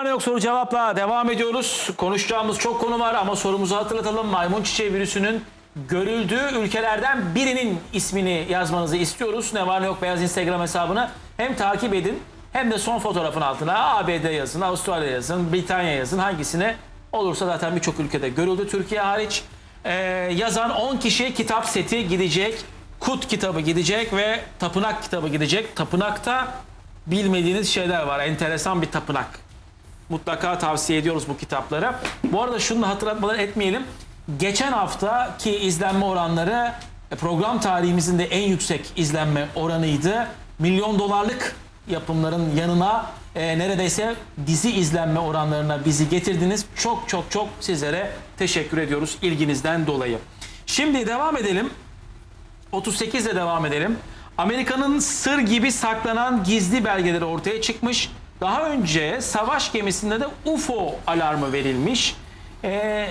Var yok soru cevapla devam ediyoruz. Konuşacağımız çok konu var ama sorumuzu hatırlatalım. Maymun çiçeği virüsünün görüldüğü ülkelerden birinin ismini yazmanızı istiyoruz. Ne var ne yok beyaz Instagram hesabını hem takip edin hem de son fotoğrafın altına ABD yazın, Avustralya yazın, Britanya yazın. Hangisine olursa zaten birçok ülkede görüldü. Türkiye hariç Ee, yazan 10 kişi kitap seti gidecek. Kut kitabı gidecek ve tapınak kitabı gidecek. Tapınakta bilmediğiniz şeyler var. Enteresan bir tapınak. Mutlaka tavsiye ediyoruz bu kitapları. Bu arada şunu da hatırlatmadan etmeyelim. Geçen haftaki izlenme oranları e, program tarihimizin de en yüksek izlenme oranıydı. Milyon dolarlık yapımların yanına e, neredeyse dizi izlenme oranlarına bizi getirdiniz. Çok çok çok sizlere teşekkür ediyoruz ilginizden dolayı. Şimdi devam edelim. 38 ile devam edelim. Amerika'nın sır gibi saklanan gizli belgeleri ortaya çıkmış. Daha önce savaş gemisinde de UFO alarmı verilmiş. Ee,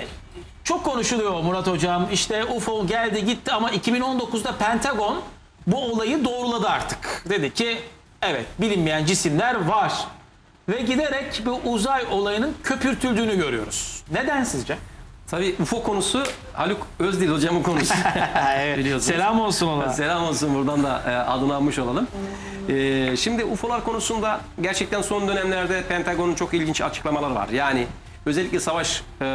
çok konuşuluyor Murat Hocam. İşte UFO geldi gitti ama 2019'da Pentagon bu olayı doğruladı artık. Dedi ki evet bilinmeyen cisimler var. Ve giderek bu uzay olayının köpürtüldüğünü görüyoruz. Neden sizce? Tabii UFO konusu Haluk Özdil hocamın konusu. Biliyorsunuz. Selam olsun ona. Selam olsun buradan da e, adını almış olalım. E, şimdi UFO'lar konusunda gerçekten son dönemlerde Pentagon'un çok ilginç açıklamaları var. Yani özellikle savaş e,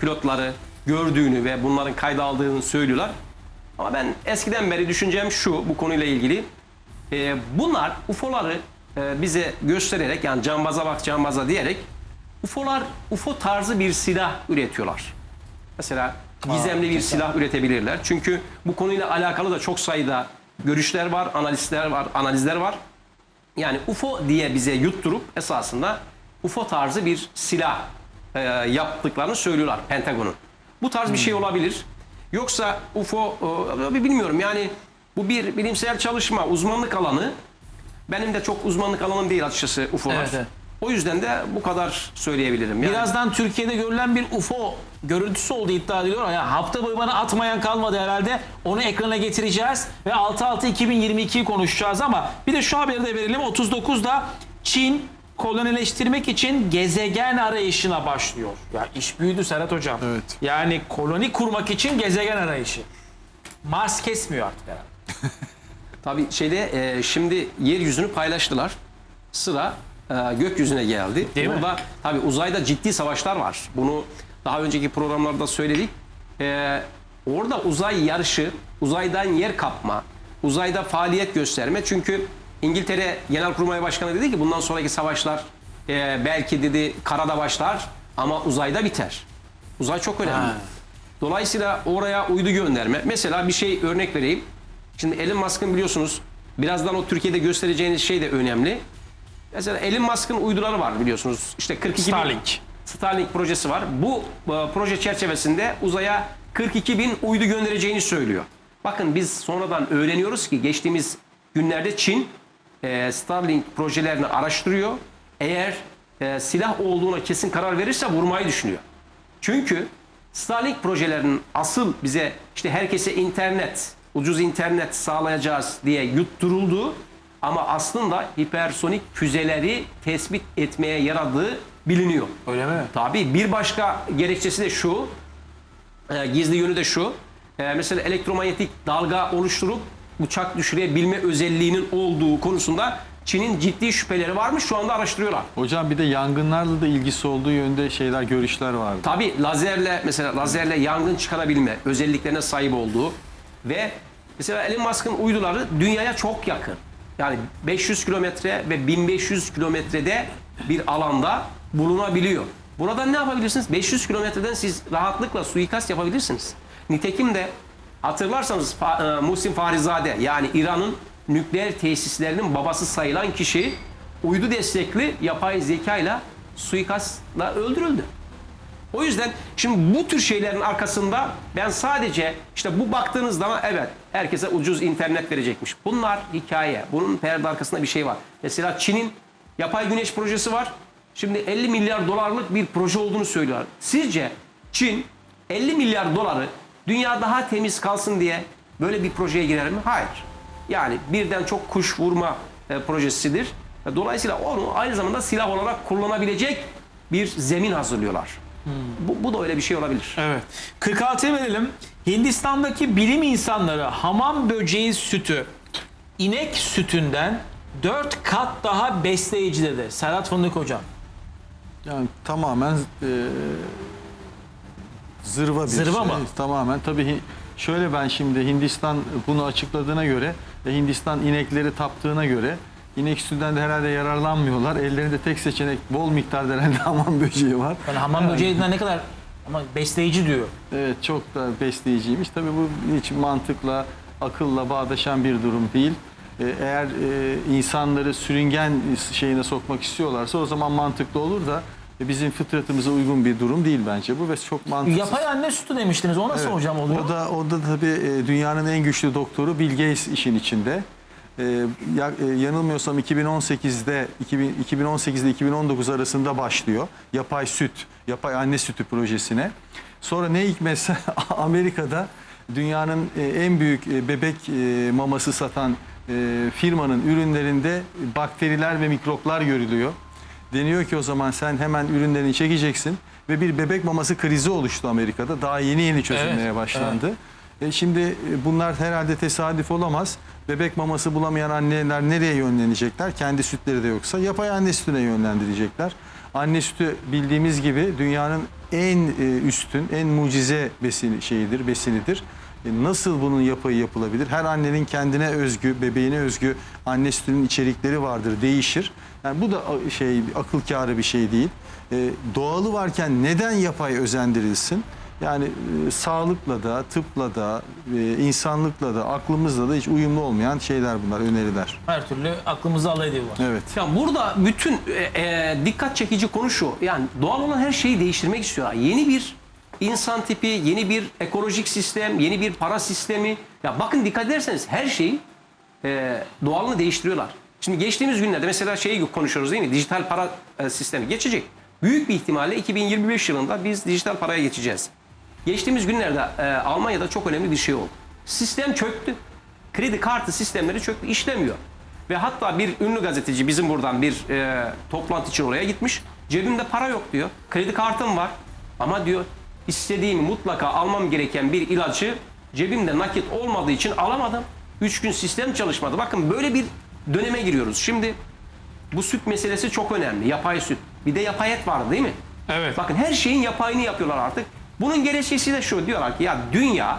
pilotları gördüğünü ve bunların kayda aldığını söylüyorlar. Ama ben eskiden beri düşüncem şu bu konuyla ilgili. E, bunlar UFO'ları e, bize göstererek yani cambaza bak cambaza diyerek UFO'lar UFO tarzı bir silah üretiyorlar. Mesela gizemli bir silah üretebilirler. Çünkü bu konuyla alakalı da çok sayıda görüşler var, analistler var, analizler var. Yani UFO diye bize yutturup esasında UFO tarzı bir silah e, yaptıklarını söylüyorlar Pentagon'un. Bu tarz bir şey olabilir. Yoksa UFO e, bilmiyorum yani bu bir bilimsel çalışma, uzmanlık alanı. Benim de çok uzmanlık alanım değil açıkçası UFO'lar. Evet, evet. O yüzden de bu kadar söyleyebilirim. Yani, Birazdan Türkiye'de görülen bir UFO görüntüsü oldu iddia ediliyor. Yani hafta boyu bana atmayan kalmadı herhalde. Onu ekrana getireceğiz ve 6-6-2022'yi konuşacağız ama bir de şu haberi de verelim. 39'da Çin kolonileştirmek için gezegen arayışına başlıyor. Ya iş büyüdü Serhat Hocam. Evet. Yani koloni kurmak için gezegen arayışı. Mars kesmiyor artık herhalde. Tabii şeyde e, şimdi yeryüzünü paylaştılar. Sıra e, gökyüzüne geldi. Değil mi? Burada tabii uzayda ciddi savaşlar var. Bunu daha önceki programlarda söyledik. E, orada uzay yarışı, uzaydan yer kapma, uzayda faaliyet gösterme. Çünkü İngiltere Genelkurmay Başkanı dedi ki bundan sonraki savaşlar e, belki dedi karada başlar ama uzayda biter. Uzay çok önemli. Ha. Dolayısıyla oraya uydu gönderme. Mesela bir şey örnek vereyim. Şimdi Elon Musk'ın biliyorsunuz birazdan o Türkiye'de göstereceğiniz şey de önemli. Mesela Elon Musk'ın uyduları var biliyorsunuz. İşte 42 bin- Starlink. Starlink projesi var. Bu e, proje çerçevesinde uzaya 42 bin uydu göndereceğini söylüyor. Bakın biz sonradan öğreniyoruz ki geçtiğimiz günlerde Çin e, Starlink projelerini araştırıyor. Eğer e, silah olduğuna kesin karar verirse vurmayı düşünüyor. Çünkü Starlink projelerinin asıl bize işte herkese internet, ucuz internet sağlayacağız diye yutturulduğu ama aslında hipersonik füzeleri tespit etmeye yaradığı biliniyor. Öyle mi? Tabii bir başka gerekçesi de şu, e, gizli yönü de şu. E, mesela elektromanyetik dalga oluşturup uçak düşürebilme özelliğinin olduğu konusunda Çin'in ciddi şüpheleri varmış. Şu anda araştırıyorlar. Hocam bir de yangınlarla da ilgisi olduğu yönde şeyler, görüşler vardı. Tabii lazerle mesela lazerle yangın çıkarabilme özelliklerine sahip olduğu ve mesela Elon Musk'ın uyduları dünyaya çok yakın. Yani 500 kilometre ve 1500 kilometrede bir alanda bulunabiliyor. Burada ne yapabilirsiniz? 500 kilometreden siz rahatlıkla suikast yapabilirsiniz. Nitekim de hatırlarsanız e, Muhsin Farizade yani İran'ın nükleer tesislerinin babası sayılan kişi uydu destekli yapay zekayla suikastla öldürüldü. O yüzden şimdi bu tür şeylerin arkasında ben sadece işte bu baktığınız zaman evet herkese ucuz internet verecekmiş. Bunlar hikaye. Bunun perde arkasında bir şey var. Mesela Çin'in yapay güneş projesi var. Şimdi 50 milyar dolarlık bir proje olduğunu söylüyorlar. Sizce Çin 50 milyar doları dünya daha temiz kalsın diye böyle bir projeye girer mi? Hayır. Yani birden çok kuş vurma e, projesidir. Dolayısıyla onu aynı zamanda silah olarak kullanabilecek bir zemin hazırlıyorlar. Bu, bu da öyle bir şey olabilir. Evet. 46'ya verelim. Hindistan'daki bilim insanları hamam böceği sütü inek sütünden 4 kat daha besleyici dedi. Serhat Fındık hocam. Yani tamamen e, zırva bir Zırva şey. mı? Tamamen. Tabii şöyle ben şimdi Hindistan bunu açıkladığına göre ve Hindistan inekleri taptığına göre inek sütünden de herhalde yararlanmıyorlar. Ellerinde tek seçenek bol miktarda herhalde hamam böceği var. Yani hamam böceğinden ne kadar ama besleyici diyor. Evet çok da besleyiciymiş. Tabii bu hiç mantıkla, akılla bağdaşan bir durum değil. Ee, Eğer e, insanları sürüngen şeyine sokmak istiyorlarsa o zaman mantıklı olur da e, bizim fıtratımıza uygun bir durum değil bence bu ve çok mantıksız. Yapay anne sütü demiştiniz. O nasıl hocam oluyor? O da o da tabii e, dünyanın en güçlü doktoru Bill Gates işin içinde. E, ya- e, yanılmıyorsam 2018'de 2000 2018 ile 2019 arasında başlıyor. Yapay süt, yapay anne sütü projesine. Sonra ne hikmetse Amerika'da dünyanın e, en büyük e, bebek maması satan firmanın ürünlerinde bakteriler ve mikroplar görülüyor. Deniyor ki o zaman sen hemen ürünlerini çekeceksin ve bir bebek maması krizi oluştu Amerika'da. Daha yeni yeni çözülmeye Evet, başlandı. E şimdi e, bunlar herhalde tesadüf olamaz. Bebek maması bulamayan anneler nereye yönlenecekler? Kendi sütleri de yoksa yapay anne sütüne yönlendirecekler. Anne sütü bildiğimiz gibi dünyanın en e, üstün, en mucize besini şeyidir, besinidir. E, Nasıl bunun yapayı yapılabilir? Her annenin kendine özgü, bebeğine özgü anne sütünün içerikleri vardır, değişir. Yani bu da şey akıl kârı bir şey değil. E, doğalı varken neden yapay özendirilsin? Yani e, sağlıkla da, tıpla da, e, insanlıkla da, aklımızla da hiç uyumlu olmayan şeyler bunlar, öneriler. Her türlü aklımızı alay ediyorlar. Evet. Ya burada bütün e, e, dikkat çekici konu şu. Yani doğal olan her şeyi değiştirmek istiyorlar. Yeni bir insan tipi, yeni bir ekolojik sistem, yeni bir para sistemi. Ya bakın dikkat ederseniz her şeyi e, doğalını değiştiriyorlar. Şimdi geçtiğimiz günlerde mesela şeyi konuşuyoruz değil mi? Dijital para e, sistemi geçecek. Büyük bir ihtimalle 2025 yılında biz dijital paraya geçeceğiz. Geçtiğimiz günlerde e, Almanya'da çok önemli bir şey oldu. Sistem çöktü. Kredi kartı sistemleri çöktü, işlemiyor. Ve hatta bir ünlü gazeteci bizim buradan bir e, toplantı için oraya gitmiş. Cebimde para yok diyor. Kredi kartım var. Ama diyor istediğim mutlaka almam gereken bir ilacı cebimde nakit olmadığı için alamadım. Üç gün sistem çalışmadı. Bakın böyle bir döneme giriyoruz. Şimdi bu süt meselesi çok önemli. Yapay süt. Bir de yapay et vardı değil mi? Evet. Bakın her şeyin yapayını yapıyorlar artık. Bunun gerekçesi de şu diyorlar ki ya dünya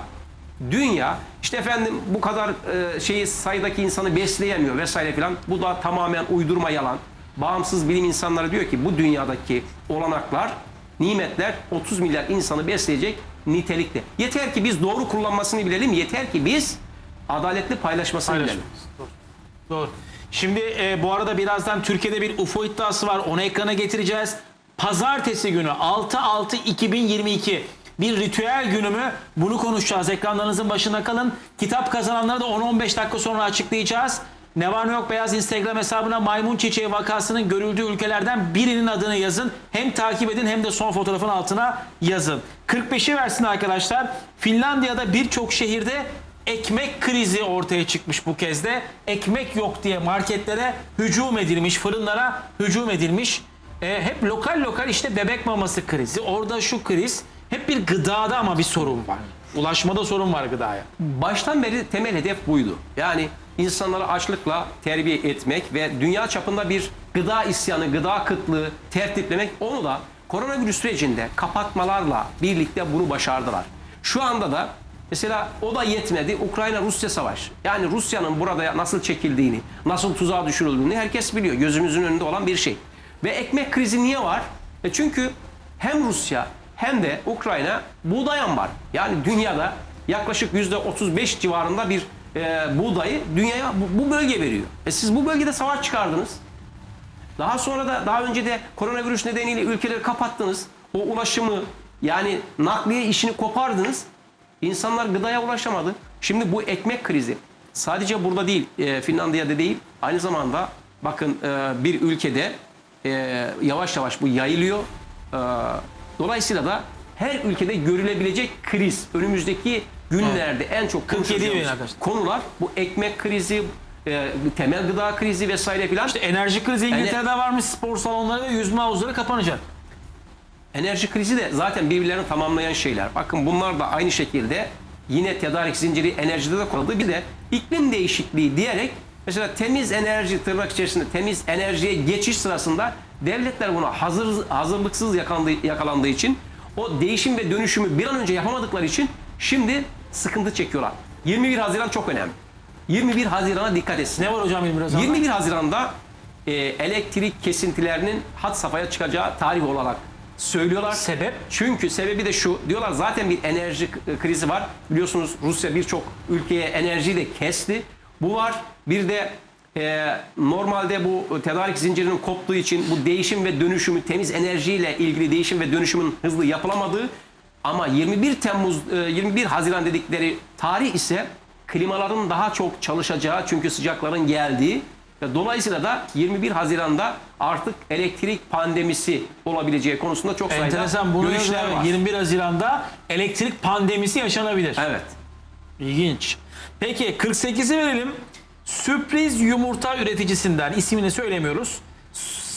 dünya işte efendim bu kadar e, şeyi sayıdaki insanı besleyemiyor vesaire filan. Bu da tamamen uydurma yalan. Bağımsız bilim insanları diyor ki bu dünyadaki olanaklar, nimetler 30 milyar insanı besleyecek nitelikte. Yeter ki biz doğru kullanmasını bilelim. Yeter ki biz adaletli paylaşmasını bilelim. Doğru. Şimdi e, bu arada birazdan Türkiye'de bir UFO iddiası var. Onu ekrana getireceğiz. Pazartesi günü 6-6-2022 bir ritüel günü mü? Bunu konuşacağız. Ekranlarınızın başında kalın. Kitap kazananları da 10-15 dakika sonra açıklayacağız. Ne var ne yok beyaz Instagram hesabına maymun çiçeği vakasının görüldüğü ülkelerden birinin adını yazın. Hem takip edin hem de son fotoğrafın altına yazın. 45'i versin arkadaşlar. Finlandiya'da birçok şehirde ekmek krizi ortaya çıkmış bu kez de. Ekmek yok diye marketlere hücum edilmiş, fırınlara hücum edilmiş. E, hep lokal lokal işte bebek maması krizi, orada şu kriz. Hep bir gıdada ama bir sorun var. Ulaşmada sorun var gıdaya. Baştan beri temel hedef buydu. Yani insanları açlıkla terbiye etmek ve dünya çapında bir gıda isyanı, gıda kıtlığı tertiplemek onu da koronavirüs sürecinde kapatmalarla birlikte bunu başardılar. Şu anda da mesela o da yetmedi. Ukrayna-Rusya savaşı. Yani Rusya'nın burada nasıl çekildiğini, nasıl tuzağa düşürüldüğünü herkes biliyor. Gözümüzün önünde olan bir şey. Ve ekmek krizi niye var? E çünkü hem Rusya hem de Ukrayna buğdayan var. Yani dünyada yaklaşık yüzde 35 civarında bir e, buğdayı dünyaya bu, bu bölge veriyor. E siz bu bölgede savaş çıkardınız. Daha sonra da daha önce de koronavirüs nedeniyle ülkeleri kapattınız. O ulaşımı yani nakliye işini kopardınız. İnsanlar gıdaya ulaşamadı. Şimdi bu ekmek krizi sadece burada değil, e, Finlandiya'da değil, aynı zamanda bakın e, bir ülkede e, yavaş yavaş bu yayılıyor. E, dolayısıyla da her ülkede görülebilecek kriz önümüzdeki günlerde en çok 47 bin konuşacağımız arkadaşlar. konular bu ekmek krizi, e, temel gıda krizi vesaire filan. Enerji krizi İngiltere'de varmış spor salonları ve yüzme havuzları kapanacak. Enerji krizi de zaten birbirlerini tamamlayan şeyler. Bakın bunlar da aynı şekilde yine tedarik zinciri enerjide de kullanıldı. Bir de iklim değişikliği diyerek mesela temiz enerji tırnak içerisinde temiz enerjiye geçiş sırasında devletler buna hazır, hazırlıksız yakalandığı, yakalandığı için o değişim ve dönüşümü bir an önce yapamadıkları için şimdi sıkıntı çekiyorlar. 21 Haziran çok önemli. 21 Haziran'a dikkat etsin. Ne var hocam 21 Haziran'da? 21 Haziran'da e, elektrik kesintilerinin hat safhaya çıkacağı tarih olarak söylüyorlar. Sebep? Çünkü sebebi de şu. Diyorlar zaten bir enerji krizi var. Biliyorsunuz Rusya birçok ülkeye enerjiyi de kesti. Bu var. Bir de e, normalde bu tedarik zincirinin koptuğu için bu değişim ve dönüşümü temiz enerjiyle ilgili değişim ve dönüşümün hızlı yapılamadığı ama 21 Temmuz e, 21 Haziran dedikleri tarih ise klimaların daha çok çalışacağı çünkü sıcakların geldiği ve dolayısıyla da 21 Haziran'da artık elektrik pandemisi olabileceği konusunda çok sayıda Enteresan. Bunu görüşler var. 21 Haziran'da elektrik pandemisi yaşanabilir. Evet. İlginç. Peki 48'i verelim. Sürpriz yumurta üreticisinden ismini söylemiyoruz.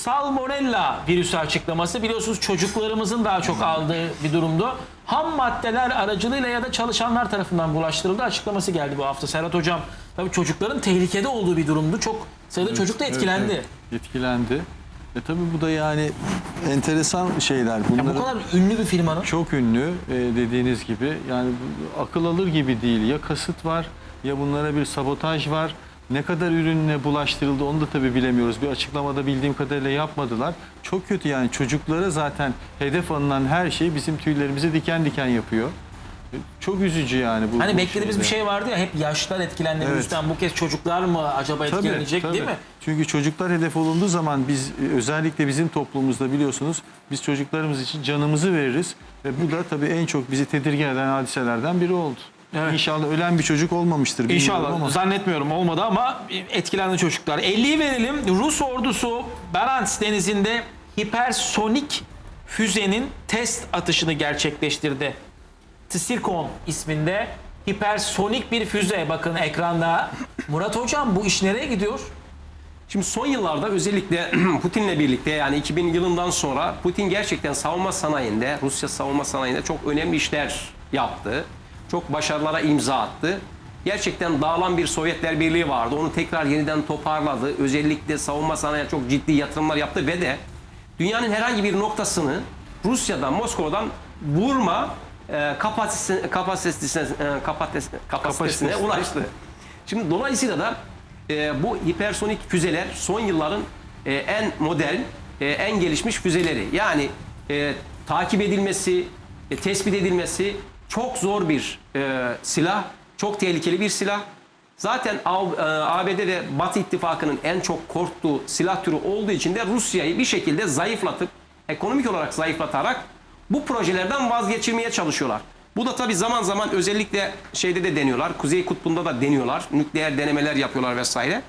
Salmonella virüsü açıklaması biliyorsunuz çocuklarımızın daha çok aldığı bir durumdu. Ham maddeler aracılığıyla ya da çalışanlar tarafından bulaştırıldı açıklaması geldi bu hafta. Serhat Hocam tabii çocukların tehlikede olduğu bir durumdu. Çok sayıda çocuk da Evet, etkilendi. evet, etkilendi. E tabii bu da yani enteresan şeyler. Ya Bunları bu kadar ünlü bir firmanın çok ünlü e, dediğiniz gibi. Yani akıl alır gibi değil. Ya kasıt var ya bunlara bir sabotaj var. Ne kadar ürünle bulaştırıldı onu da tabii bilemiyoruz. Bir açıklamada bildiğim kadarıyla yapmadılar. Çok kötü yani çocuklara zaten hedef alınan her şey bizim tüylerimizi diken diken yapıyor. Çok üzücü yani bu. Hani bu beklediğimiz bir şeyde. şey vardı ya hep yaşlar etkilendi Evet. Bu kez çocuklar mı acaba Tabii, etkilenecek tabii. değil mi? Çünkü çocuklar hedef olunduğu zaman biz e, özellikle bizim toplumumuzda biliyorsunuz biz çocuklarımız için canımızı veririz. Ve bu da tabii en çok bizi tedirgin eden hadiselerden biri oldu. Evet. İnşallah ölen bir çocuk olmamıştır. İnşallah ama. zannetmiyorum olmadı ama etkilendi çocuklar. 50'yi verelim. Rus ordusu Barents denizinde hipersonik füzenin test atışını gerçekleştirdi. Tsirkon isminde hipersonik bir füze bakın ekranda. Murat hocam bu iş nereye gidiyor? Şimdi son yıllarda özellikle Putin'le birlikte yani 2000 yılından sonra Putin gerçekten savunma sanayinde, Rusya savunma sanayinde çok önemli işler yaptı. Çok başarılara imza attı. Gerçekten dağılan bir Sovyetler Birliği vardı. Onu tekrar yeniden toparladı. Özellikle savunma sanayine çok ciddi yatırımlar yaptı ve de dünyanın herhangi bir noktasını Rusya'dan, Moskova'dan vurma e, kapasitesine, kapasitesine, e, kapates- kapasitesine Kapasitesi. ulaştı. Şimdi dolayısıyla da e, bu hipersonik füzeler son yılların e, en modern, e, en gelişmiş füzeleri. Yani e, takip edilmesi, e, tespit edilmesi çok zor bir e, silah, çok tehlikeli bir silah. Zaten A- e, ABD ve Batı ittifakının en çok korktuğu silah türü olduğu için de Rusya'yı bir şekilde zayıflatıp, ekonomik olarak zayıflatarak bu projelerden vazgeçirmeye çalışıyorlar. Bu da tabii zaman zaman özellikle şeyde de deniyorlar. Kuzey Kutbu'nda da deniyorlar. Nükleer denemeler yapıyorlar vesaire.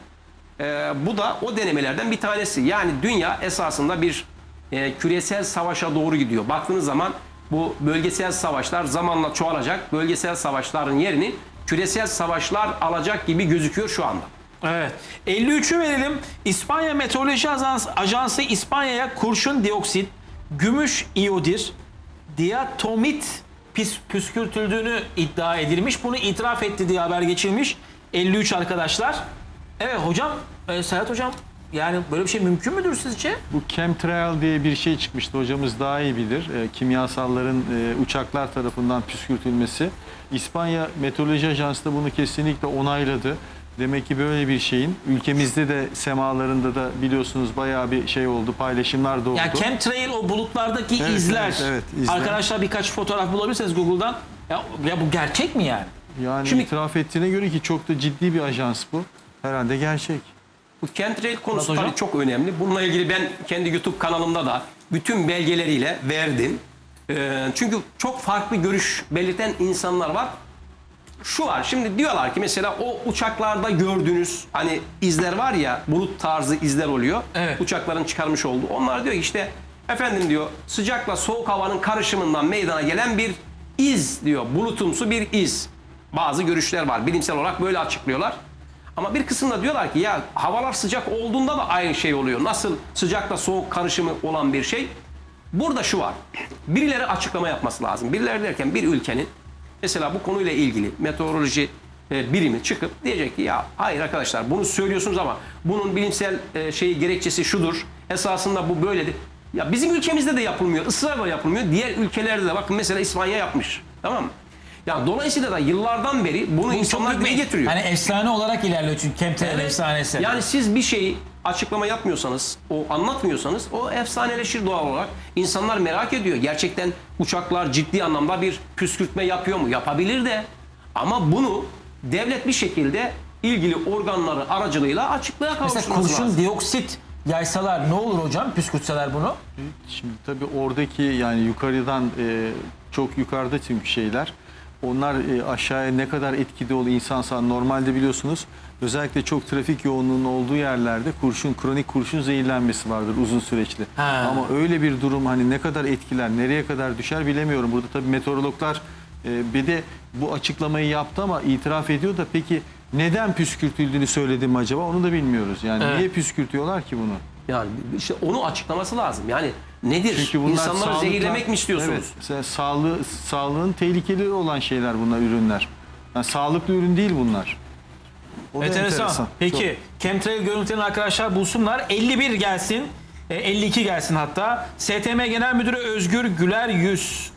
Ee, bu da o denemelerden bir tanesi. Yani dünya esasında bir e, küresel savaşa doğru gidiyor. Baktığınız zaman bu bölgesel savaşlar zamanla çoğalacak. Bölgesel savaşların yerini küresel savaşlar alacak gibi gözüküyor şu anda. Evet. 53'ü verelim. İspanya Meteoroloji Ajansı, Ajansı İspanya'ya kurşun dioksit, gümüş iyodir, diatomit pis, püskürtüldüğünü iddia edilmiş. Bunu itiraf etti diye haber geçilmiş. 53 arkadaşlar. Evet hocam, e, Serhat hocam yani böyle bir şey mümkün müdür sizce? Bu chemtrail diye bir şey çıkmıştı. Hocamız daha iyi bilir. E, kimyasalların e, uçaklar tarafından püskürtülmesi. İspanya Meteoroloji Ajansı da bunu kesinlikle onayladı. Demek ki böyle bir şeyin ülkemizde de semalarında da biliyorsunuz bayağı bir şey oldu. Paylaşımlar da oldu. Ya chemtrail o bulutlardaki Evet, izler. evet, evet, izler. Arkadaşlar birkaç fotoğraf bulabilirseniz Google'dan. Ya, ya bu gerçek mi yani? yani Şimdi- itiraf ettiğine göre ki çok da ciddi bir ajans bu. Herhalde gerçek. Bu chemtrail konusu tabii çok önemli. Bununla ilgili ben kendi YouTube kanalımda da bütün belgeleriyle verdim. Ee, çünkü çok farklı görüş belirten insanlar var. Şu var şimdi diyorlar ki mesela o uçaklarda gördüğünüz hani izler var ya bulut tarzı izler oluyor. Evet. Uçakların çıkarmış olduğu. Onlar diyor ki işte efendim diyor sıcakla soğuk havanın karışımından meydana gelen bir iz diyor. Bulutumsu bir iz. Bazı görüşler var. Bilimsel olarak böyle açıklıyorlar. Ama bir kısımda diyorlar ki ya havalar sıcak olduğunda da aynı şey oluyor. Nasıl sıcakla soğuk karışımı olan bir şey? Burada şu var. Birileri açıklama yapması lazım. Birileri derken bir ülkenin mesela bu konuyla ilgili meteoroloji e, birimi çıkıp diyecek ki ya hayır arkadaşlar bunu söylüyorsunuz ama bunun bilimsel e, şeyi gerekçesi şudur. Esasında bu böyledir. Ya bizim ülkemizde de yapılmıyor. ısrarla yapılmıyor. Diğer ülkelerde de bakın mesela İspanya yapmış. Tamam mı? Ya dolayısıyla da yıllardan beri bunu insanlar dile getiriyor. Hani efsane olarak ilerliyor çünkü Chemtrail Evet. efsanesi. Yani siz bir şeyi açıklama yapmıyorsanız, o anlatmıyorsanız o efsaneleşir doğal olarak. İnsanlar merak ediyor. Gerçekten uçaklar ciddi anlamda bir püskürtme yapıyor mu? Yapabilir de. Ama bunu devlet bir şekilde ilgili organları aracılığıyla açıklığa Mesela kavuşturması kurşun lazım. dioksit yaysalar ne olur hocam püskürtseler bunu? Şimdi tabii oradaki yani yukarıdan e, çok yukarıda çünkü şeyler. Onlar e, aşağıya ne kadar etkili oluyor insan sağ normalde biliyorsunuz özellikle çok trafik yoğunluğunun olduğu yerlerde kurşun kronik kurşun zehirlenmesi vardır uzun süreçli. Ha. Ama öyle bir durum hani ne kadar etkiler, nereye kadar düşer bilemiyorum. Burada tabii meteorologlar e, bir de bu açıklamayı yaptı ama itiraf ediyor da peki neden püskürtüldüğünü söyledim acaba onu da bilmiyoruz. Yani Evet. niye püskürtüyorlar ki bunu? Yani işte onu açıklaması lazım. Yani nedir? Çünkü bunlar İnsanları sağlıkla- zehirlemek mi istiyorsunuz? Evet. Sağlığı, sağlığın tehlikeli olan şeyler bunlar ürünler. Yani sağlıklı ürün değil bunlar. O da Enteresan. Peki chemtrail görüntülerini arkadaşlar bulsunlar. 51 gelsin. e, 52 gelsin hatta. STM Genel Müdürü Özgür Güler Yüz.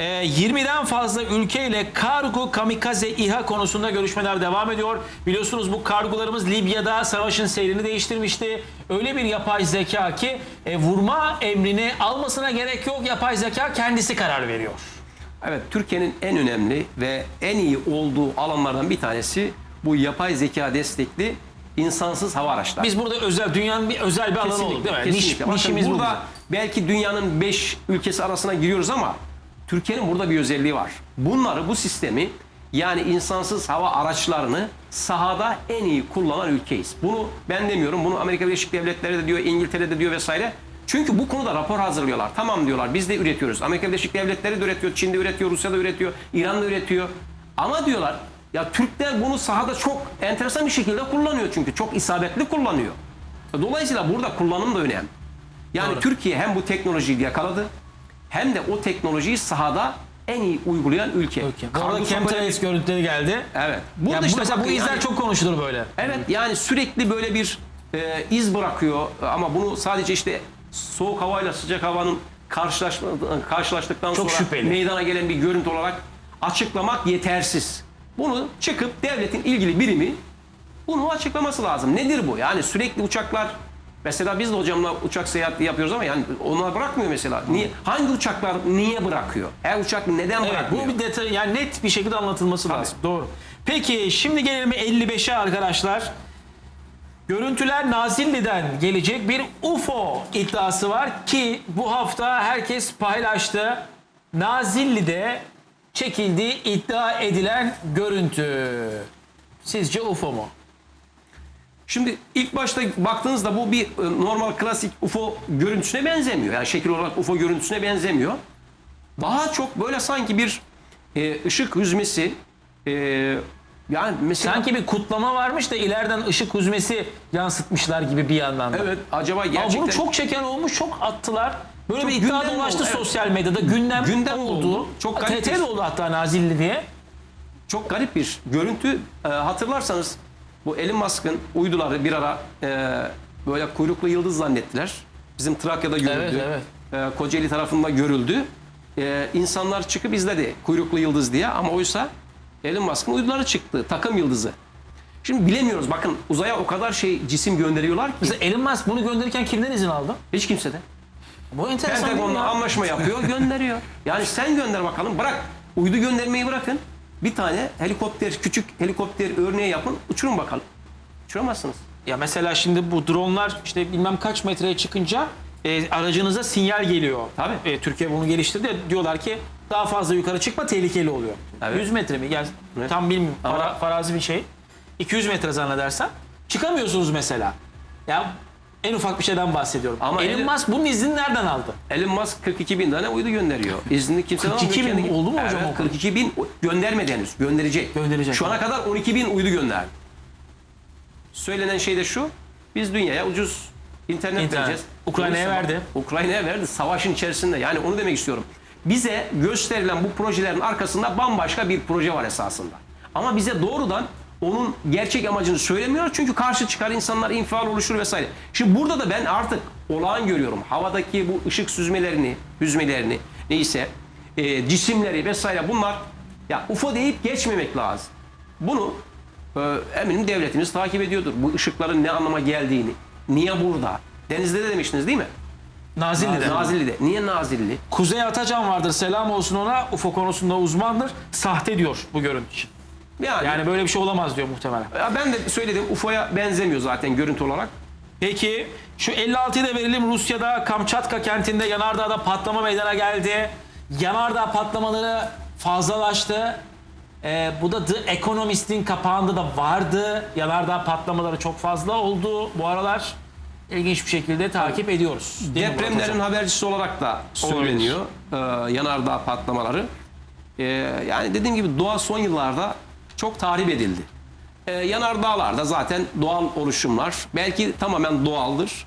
E, 20'den fazla ülkeyle kargo kamikaze İHA konusunda görüşmeler devam ediyor. Biliyorsunuz bu kargolarımız Libya'da savaşın seyrini değiştirmişti. Öyle bir yapay zeka ki e, vurma emrini almasına gerek yok. Yapay zeka kendisi karar veriyor. Evet, Türkiye'nin en önemli ve en iyi olduğu alanlardan bir tanesi bu yapay zeka destekli insansız hava araçları. Biz burada özel dünyanın bir özel bir alanı olduk değil mi? Niş, kesinlikle. Bakın nişimiz bu. burada bizim. belki dünyanın 5 ülkesi arasına giriyoruz ama Türkiye'nin burada bir özelliği var. Bunları, bu sistemi yani insansız hava araçlarını sahada en iyi kullanan ülkeyiz. Bunu ben demiyorum. Bunu Amerika Birleşik Devletleri de diyor, İngiltere'de diyor vesaire. Çünkü bu konuda rapor hazırlıyorlar. Tamam diyorlar biz de üretiyoruz. Amerika Birleşik Devletleri de üretiyor, Çin'de üretiyor, Rusya'da üretiyor, İran'da üretiyor. Ama diyorlar ya Türkler bunu sahada çok enteresan bir şekilde kullanıyor çünkü. Çok isabetli kullanıyor. Dolayısıyla burada kullanım da önemli. Yani Doğru. Türkiye hem bu teknolojiyi yakaladı hem de o teknolojiyi sahada en iyi uygulayan ülke. Bu Kargo arada görüntüleri geldi. Evet. Burada Ya bu işte mesela bu izler yani- çok konuşulur böyle. Evet yani sürekli böyle bir e, iz bırakıyor ama bunu sadece işte soğuk havayla sıcak havanın karşılaşma, karşılaştıktan Çok sonra şüpheli. meydana gelen bir görüntü olarak açıklamak yetersiz. Bunu çıkıp devletin ilgili birimi bunu açıklaması lazım. Nedir bu? Yani sürekli uçaklar mesela biz de hocamla uçak seyahati yapıyoruz ama yani onlar bırakmıyor mesela. Niye? Hangi uçaklar niye bırakıyor? Her uçak neden Evet, bırakmıyor? bu bir detay yani net bir şekilde anlatılması lazım. Doğru. Peki şimdi gelelim 55'e arkadaşlar. Görüntüler Nazilli'den gelecek bir UFO iddiası var ki bu hafta herkes paylaştı. Nazilli'de çekildiği iddia edilen görüntü. Sizce UFO mu? Şimdi ilk başta baktığınızda bu bir e, normal klasik UFO görüntüsüne benzemiyor. Yani şekil olarak UFO görüntüsüne benzemiyor. Daha çok böyle sanki bir e, ışık hüzmesi e, yani mesela Sanki bir kutlama varmış da ileriden ışık hüzmesi yansıtmışlar gibi bir yandan da. evet acaba Ama gerçekten bunu çok çeken olmuş, çok attılar. Böyle Çok bir iddia dolaştı oldu, evet. sosyal medyada. Gündem, Gündem oldu. oldu. Çok garip TT oldu hatta Nazilli diye. çok garip bir görüntü. E, hatırlarsanız bu Elon Musk'ın uyduları bir ara e, böyle kuyruklu yıldız zannettiler. Bizim Trakya'da görüldü. Evet, E, Kocaeli tarafında görüldü. E, insanlar çıkıp izledi kuyruklu yıldız diye ama oysa Elon Musk'ın uyduları çıktı. Takım yıldızı. Şimdi bilemiyoruz. Bakın uzaya o kadar şey cisim gönderiyorlar ki Mesela Elon Musk bunu gönderirken kimden izin aldı? hiç kimse de. Bu enteresan Pentagon'la anlaşma yapıyor, gönderiyor. Yani sen gönder bakalım. Bırak. Uydu göndermeyi bırakın. Bir tane helikopter, küçük helikopter örneği yapın. Uçurun bakalım. Uçuramazsınız. Ya mesela şimdi bu dronlar işte bilmem kaç metreye çıkınca e, aracınıza sinyal geliyor. Tabii. E, Türkiye bunu geliştirdi. Diyorlar ki daha fazla yukarı çıkma tehlikeli oluyor. Evet. 100 metre mi? Yani Evet. tam bilmiyorum. Ama- Fara- farazi bir şey. 200 metre zannedersen çıkamıyorsunuz mesela. Ya en ufak bir şeyden bahsediyorum. Ama Elon Elon- Musk bunun iznini nereden aldı? Elon Musk 42 bin tane uydu gönderiyor. İzni kimse 42 bin almıyor. oldu mu hocam Evet, o? 42 bin göndermedi henüz. Gönderecek. Gönderecek. Şu ana kadar 12 bin uydu gönderdi. Söylenen şey de şu. Biz dünyaya ucuz İnternet, İnternet. vereceğiz. Ukrayna'ya Bunu- verdi. Ukrayna'ya verdi. Savaşın içerisinde. Yani onu demek istiyorum. Bize gösterilen bu projelerin arkasında bambaşka bir proje var esasında. Ama bize doğrudan onun gerçek amacını söylemiyor. Çünkü karşı çıkar insanlar infial oluşur vesaire. Şimdi burada da ben artık olağan görüyorum. Havadaki bu ışık süzmelerini, hüzmelerini neyse e, cisimleri vesaire bunlar ya UFO deyip geçmemek lazım. Bunu e, eminim devletimiz takip ediyordur. Bu ışıkların ne anlama geldiğini. Niye burada? Denizde de demiştiniz değil mi? Nazilli'de. Nazilli'de. Niye Nazilli? Kuzey Atacan vardır selam olsun ona UFO konusunda uzmandır. Sahte diyor bu görüntü için. Yani, Yani böyle bir şey olamaz diyor muhtemelen. ya ben de söyledim UFO'ya benzemiyor zaten görüntü olarak. Peki şu 56'yı da verelim. Rusya'da Kamçatka kentinde yanardağda patlama meydana geldi. Yanardağ patlamaları fazlalaştı. Ee, bu da The Economist'in kapağında da vardı. Yanardağ patlamaları çok fazla oldu bu aralar. İlginç bir şekilde takip ediyoruz. Değil mi Murat Depremlerin Hocam? habercisi olarak da söyleniyor. Ee, yanardağ patlamaları. Ee, yani dediğim gibi doğa son yıllarda çok tahrip edildi. Ee, yanardağlarda zaten doğal oluşumlar. Belki tamamen doğaldır.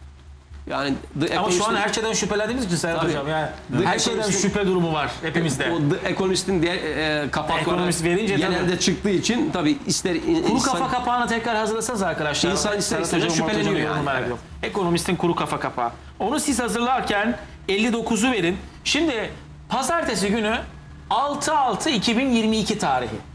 Yani The Ama şu an her şeyden şüphelendiğimiz için Serhat Tabii. Hocam. Yani The her şeyden şüphe durumu var hepimizde. O The Economist'in de, e, kapakları Economist verince genelde tabii. çıktığı için tabii ister in- Kuru insan- kafa kapağını tekrar hazırlasanız arkadaşlar. İnsan ister Murat şüpheleniyor yani. ediyorum. Ekonomistin kuru kafa kapağı. Onu siz hazırlarken 59'u verin. Şimdi pazartesi günü 6-6-2022 tarihi.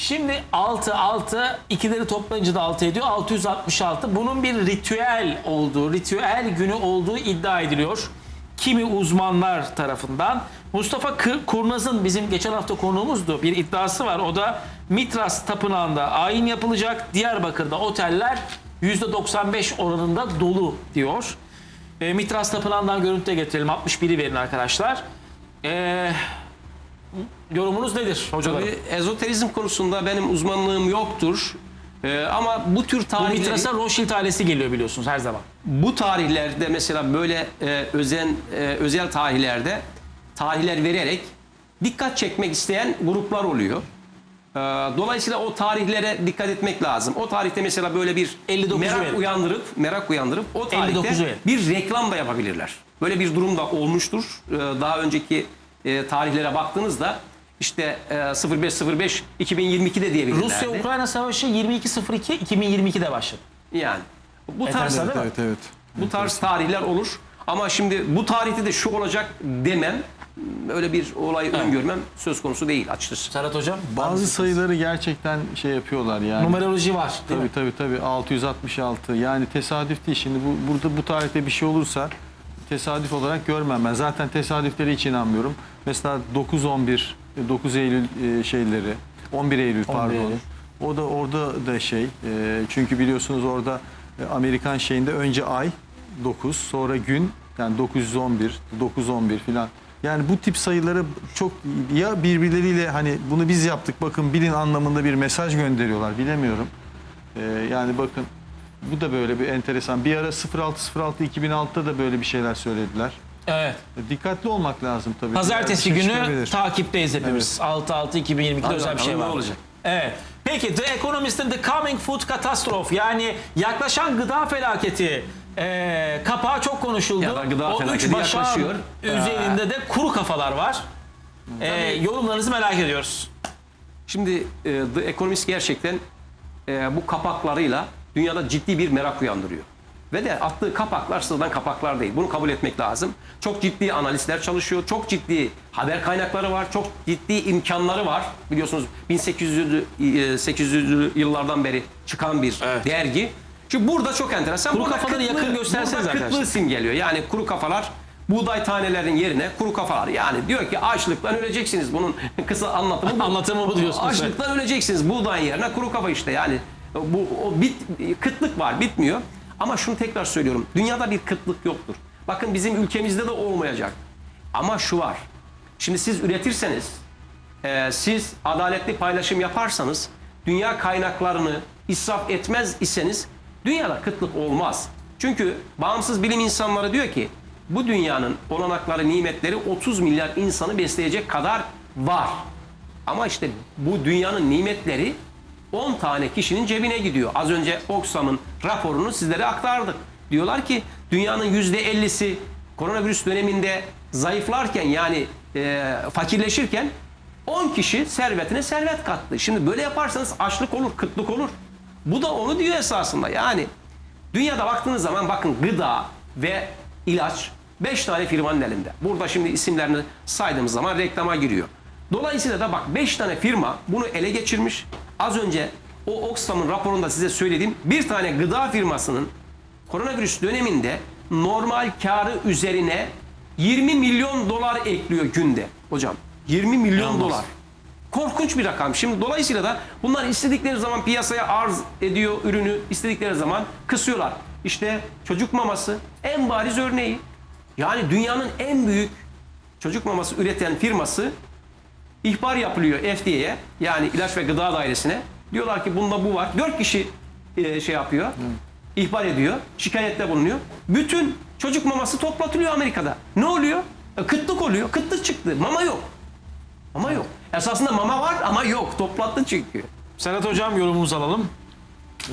Şimdi 6 6 ikileri toplayınca da 6 ediyor. 666. Bunun bir ritüel olduğu, ritüel günü olduğu iddia ediliyor. Kimi uzmanlar tarafından. Mustafa Kurnaz'ın bizim geçen hafta konuğumuzdu. Bir iddiası var. O da Mitras Tapınağı'nda ayin yapılacak. Diyarbakır'da oteller %95 oranında dolu diyor. E, Mitras Tapınağı'ndan görüntü de getirelim. 61'i verin arkadaşlar. E, yorumunuz nedir hocalarım? Tabii ezoterizm konusunda benim uzmanlığım yoktur. Ee, ama bu tür Bu tarihleri, Mitras'a Rothschild ailesi geliyor biliyorsunuz her zaman. bu tarihlerde mesela böyle e, özen e, özel tarihlerde tarihler vererek dikkat çekmek isteyen gruplar oluyor. Ee, dolayısıyla o tarihlere dikkat etmek lazım. O tarihte mesela böyle bir 59'u merak verin. uyandırıp merak uyandırıp o tarihte 59'u verin. bir reklam da yapabilirler. Böyle bir durum da olmuştur. Ee, daha önceki e, tarihlere baktığınızda işte e, 0505 2022'de diyebilirlerdi. Rusya-Ukrayna Savaşı 22.02 2022'de başladı. Yani bu tarz mi? Evet evet. bu tarz tarihler olur. Ama şimdi bu tarihte de şu olacak demem, öyle bir olay öngörmem söz konusu değil açıkçası. Serhat Hocam. Bazı sayıları gerçekten şey yapıyorlar yani. numeroloji var? Tabii tabii tabii 666 yani tesadüf değil şimdi bu burada bu tarihte bir şey olursa tesadüf olarak görmem ben zaten tesadüfleri hiç inanmıyorum. Mesela 9 11 9 Eylül e, şeyleri 11 Eylül pardon. Eylül. O da orada da şey e, çünkü biliyorsunuz orada e, Amerikan şeyinde önce ay 9 sonra gün yani 911 911 filan. Yani bu tip sayıları çok ya birbirleriyle hani bunu biz yaptık bakın bilin anlamında bir mesaj gönderiyorlar bilemiyorum. Ee, yani bakın bu da böyle bir enteresan. Bir ara 0606 2006'da da böyle bir şeyler söylediler. Evet. E, Dikkatli olmak lazım tabii. Pazartesi Bir şey günü takipteyiz hepimiz. 6-6-2022'de Hadi özel bir şey ne var. olacak? Evet. Peki The Economist'in The Coming Food Catastrophe yani yaklaşan gıda felaketi ee, kapağı çok konuşuldu. Ya da gıda o üç başağın yaklaşıyor. üzerinde de kuru kafalar var. Ee, yorumlarınızı merak ediyoruz. Şimdi e, The Economist gerçekten e, bu kapaklarıyla dünyada ciddi bir merak uyandırıyor. Ve de attığı kapaklar sıradan kapaklar değil. Bunu kabul etmek lazım. Çok ciddi analistler çalışıyor. Çok ciddi haber kaynakları var. Çok ciddi imkanları var. Biliyorsunuz 1800'lü e, 800'lü yıllardan beri çıkan bir Evet. dergi. Çünkü burada çok enteresan. Kuru kafaları kıtlığı- yakın gösterseniz arkadaşlar. kıtlığı simgeliyor. Yani kuru kafalar buğday tanelerinin yerine kuru kafalar. Yani diyor ki açlıktan öleceksiniz. Bunun kısa anlatımı bu. Anlatımı bu diyorsunuz. Açlıktan öleceksiniz buğdayın yerine kuru kafa işte yani bu o bit kıtlık var bitmiyor. Ama şunu tekrar söylüyorum. Dünyada bir kıtlık yoktur. Bakın bizim ülkemizde de olmayacak. Ama şu var. Şimdi siz üretirseniz, e, siz adaletli paylaşım yaparsanız, dünya kaynaklarını israf etmez iseniz dünyada kıtlık olmaz. Çünkü bağımsız bilim insanları diyor ki bu dünyanın olanakları, nimetleri 30 milyar insanı besleyecek kadar var. Ama işte bu dünyanın nimetleri 10 tane kişinin cebine gidiyor. Az önce Oxfam'ın raporunu sizlere aktardık. Diyorlar ki dünyanın yüzde 50'si koronavirüs döneminde zayıflarken yani e, fakirleşirken 10 kişi servetine servet kattı. Şimdi böyle yaparsanız açlık olur, kıtlık olur. Bu da onu diyor esasında. Yani dünyada baktığınız zaman bakın gıda ve ilaç 5 tane firmanın elinde. Burada şimdi isimlerini saydığımız zaman reklama giriyor. Dolayısıyla da bak 5 tane firma bunu ele geçirmiş. Az önce o Oxfam'ın raporunda size söylediğim bir tane gıda firmasının koronavirüs döneminde normal karı üzerine 20 milyon dolar ekliyor günde hocam. 20 milyon İnanılmaz. dolar. Korkunç bir rakam. Şimdi dolayısıyla da bunlar istedikleri zaman piyasaya arz ediyor ürünü, istedikleri zaman kısıyorlar. İşte çocuk maması en bariz örneği. Yani dünyanın en büyük çocuk maması üreten firması ihbar yapılıyor FDA'ye yani ilaç ve gıda dairesine. Diyorlar ki bunda bu var. Dört kişi e, şey yapıyor. ihbar ediyor. Şikayette bulunuyor. Bütün çocuk maması toplatılıyor Amerika'da. Ne oluyor? E, kıtlık oluyor. Kıtlık çıktı. Mama yok. Mama yok. Esasında mama var ama yok. Toplattı çünkü. Serhat Hocam yorumumuzu alalım.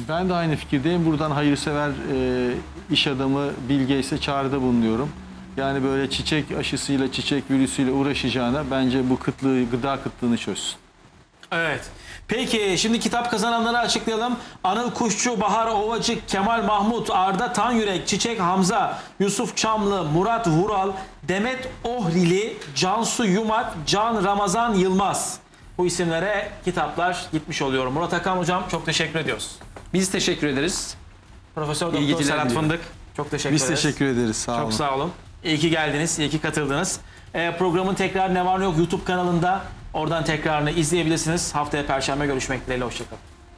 Ben de aynı fikirdeyim. Buradan hayırsever e, iş adamı Bill Gates'e çağrıda bulunuyorum. Yani böyle çiçek aşısıyla, çiçek virüsüyle uğraşacağına bence bu kıtlığı, gıda kıtlığını çözsün. Evet. Peki şimdi kitap kazananları açıklayalım. Anıl Kuşçu, Bahar Ovacı, Kemal Mahmut, Arda Tanyürek, Çiçek Hamza, Yusuf Çamlı, Murat Vural, Demet Ohrili, Cansu Yumak, Can Ramazan Yılmaz. Bu isimlere kitaplar gitmiş oluyor. Murat Akan Hocam çok teşekkür ediyoruz. Biz teşekkür ederiz. Profesör İyi Doktor geceler Serhat diliyorum. Fındık çok teşekkür Biz ederiz. teşekkür ederiz. Sağ olun. Çok sağ olun. İyi ki geldiniz, iyi ki katıldınız. Ee, programın tekrar ne var ne yok YouTube kanalında. Oradan tekrarını izleyebilirsiniz. Haftaya Perşembe görüşmek dileğiyle. Hoşçakalın.